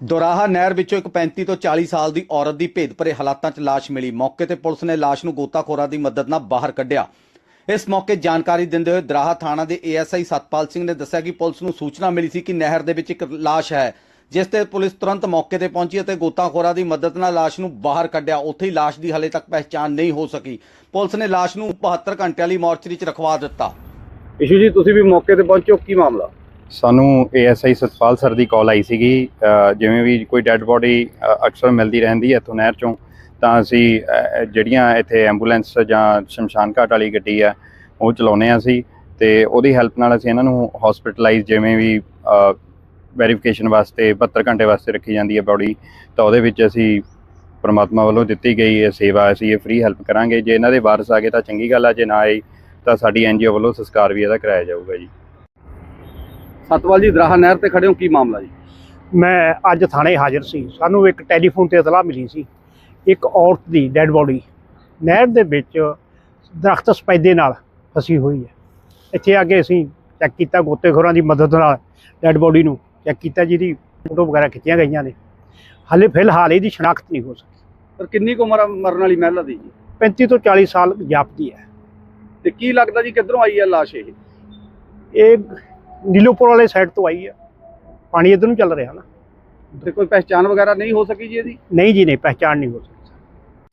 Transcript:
ਦੁਰਾਹਾ ਨਹਿਰ ਵਿੱਚੋਂ ਇੱਕ 35 ਤੋਂ 40 ਸਾਲ ਦੀ ਔਰਤ ਦੀ ਭੇਦ ਹਾਲਾਤਾਂ 'ਚ ਲਾਸ਼ ਮਿਲੀ। ਮੌਕੇ ਤੇ ਪੁਲਿਸ ਨੇ ਲਾਸ਼ ਨੂੰ ਗੋਤਾਖੋਰਾਂ ਦੀ ਮਦਦ ਨਾਲ ਬਾਹਰ ਕੱਢਿਆ। ਇਸ ਮੌਕੇ ਜਾਣਕਾਰੀ ਦਿੰਦੇ ਹੋਏ ਦਰਾਹਾ ਥਾਣਾ ਦੇ ਏਐਸਆਈ ਸਤਪਾਲ ਸਿੰਘ ਨੇ ਦੱਸਿਆ ਕਿ ਪੁਲਿਸ ਨੂੰ ਸੂਚਨਾ ਮਿਲੀ ਸੀ ਕਿ ਨਹਿਰ ਦੇ ਵਿੱਚ ਇੱਕ ਲਾਸ਼ ਹੈ, ਜਿਸ ਤੇ ਪੁਲਿਸ ਤੁਰੰਤ ਮੌਕੇ ਤੇ ਪਹੁੰਚੀ ਅਤੇ ਗੋਤਾਖੋਰਾਂ ਦੀ ਮਦਦ ਨਾਲ ਲਾਸ਼ ਨੂੰ ਬਾਹਰ ਕੱਢਿਆ। ਉੱਥੇ ਹੀ ਲਾਸ਼ ਦੀ ਹਲੇ ਤੱਕ ਪਹਿਚਾਣ ਨਹੀਂ ਹੋ ਸਕੀ। ਪੁਲਿਸ ਨੇ ਲਾਸ਼ ਨੂੰ 72 ਘੰਟਿਆਂ ਲਈ ਮੋਰਚਰੀ 'ਚ ਰਖਵਾ ਦਿੱਤਾ। ਇਸ਼ੂ ਜੀ, ਤੁਸੀਂ ਵੀ ਮੌਕੇ ਤੇ ਪਹੁੰਚੋ। ਕੀ ਮਾਮਲਾ? ਸਾਨੂੰ ਏਐਸਆਈ ਸਤਪਾਲ ਸਰ ਦੀ ਕਾਲ ਆਈ ਸੀਗੀ ਜਿਵੇਂ ਵੀ ਕੋਈ ਡੈੱਡ ਬੋਡੀ ਅਕਸਰ ਮਿਲਦੀ ਰਹਿੰਦੀ ਹੈ ਇੱਥੋਂ ਨਹਿਰ ਚੋਂ, ਤਾਂ ਅਸੀਂ ਜਿਹੜੀਆਂ ਇੱਥੇ ਐਂਬੂਲੈਂਸ ਜਾਂ ਸ਼ਮਸ਼ਾਨ ਘਾਟ ਵਾਲੀ ਗੱਡੀ ਆ ਉਹ ਚਲਾਉਂਦੇ ਹਾਂ ਅਸੀਂ ਤੇ ਉਹਦੀ ਹੈਲਪ ਨਾਲ ਅਸੀਂ ਇਹਨਾਂ ਨੂੰ ਹਸਪੀਟਲਾਈਜ਼ ਜਿਵੇਂ ਵੀ ਵੈਰੀਫਿਕੇਸ਼ਨ ਵਾਸਤੇ 72 ਘੰਟੇ ਵਾਸਤੇ ਰੱਖੀ ਜਾਂਦੀ ਹੈ ਬੋਡੀ ਤਾਂ ਉਹਦੇ ਵਿੱਚ ਅਸੀਂ ਪਰਮਾਤਮਾ ਵੱਲੋਂ ਦਿੱਤੀ ਗਈ ਇਹ ਸੇਵਾ, ਅਸੀਂ ਇਹ ਫ੍ਰੀ ਹੈਲਪ ਕਰਾਂਗੇ। ਜੇ ਇਹਨਾਂ ਦੇ ਵਾਰਸ ਆ ਗਏ ਤਾਂ ਚੰਗੀ ਗੱਲ ਆ, ਜੇ ਨਾ ਆਈ ਤਾਂ ਸਾਡੀ ਐਨਜੀਓ ਵੱਲੋਂ ਸੰਸਕਾਰ ਵੀ ਇਹਦਾ ਕਰਾਇਆ ਜਾਊਗਾ ਜੀ। ਸਤਵਾਲ ਜੀ ਦਰਾਹਾ ਨਹਿਰ ਤੇ ਖੜੇ ਹੋ ਕੀ ਮਾਮਲਾ ਜੀ? ਮੈਂ ਅੱਜ ਥਾਣੇ ਹਾਜ਼ਰ ਸੀ। ਸਾਨੂੰ ਇੱਕ ਟੈਲੀਫੋਨ ਤੇ ਇਤਲਾਹ ਮਿਲੀ ਸੀ। ਇੱਕ ਔਰਤ ਦੀ ਡੈੱਡ ਬੋਡੀ ਨਹਿਰ ਦੇ ਵਿੱਚ ਦਰਖਤ ਸਪੈਦੇ ਨਾਲ ਫਸੀ ਹੋਈ ਹੈ। ਇੱਥੇ ਆ ਕੇ ਅਸੀਂ ਚੈੱਕ ਕੀਤਾ ਗੋਤੇਖੋਰਾਂ ਦੀ ਮਦਦ ਨਾਲ ਡੈੱਡ ਬੋਡੀ ਨੂੰ ਚੈੱਕ ਕੀਤਾ ਜਿਹਦੀ ਫੋਟੋ ਵਗੈਰਾ ਖਿੱਚੀਆਂ ਗਈਆਂ ਨੇ। ਹਾਲੇ ਫਿਲਹਾਲ ਇਹਦੀ ਸ਼ਨਾਖਤ ਨਹੀਂ ਹੋ ਸਕੀ। ਪਰ ਕਿੰਨੀ ਕੁ ਉਮਰ ਮਰਨ ਵਾਲੀ ਮਹਿਲਾ ਦੀ ਜੀ? 35 ਤੋਂ 40 ਸਾਲ ਜਾਪਦੀ ਹੈ। ਤੇ ਕੀ ਲੱਗਦਾ ਜੀ ਕਿੱਧਰੋਂ ਆਈ ਹੈ ਲਾਸ਼ ਇਹ? ਇਹ ਨੀਲੋਪੁਰ ਵਾਲੇ ਸਾਈਡ ਤੋਂ ਆਈ ਹੈ ਪਾਣੀ ਇਧਰ ਨੂੰ ਚੱਲ ਰਿਹਾ ਨਾ। ਤੇ ਕੋਈ ਪਹਿਚਾਣ ਵਗੈਰਾ ਨਹੀਂ ਹੋ ਸਕੀ ਜੀ ਇਹਦੀ? ਨਹੀਂ ਜੀ ਨਹੀਂ ਪਹਿਚਾਣ ਨਹੀਂ ਹੋ ਸਕੀ।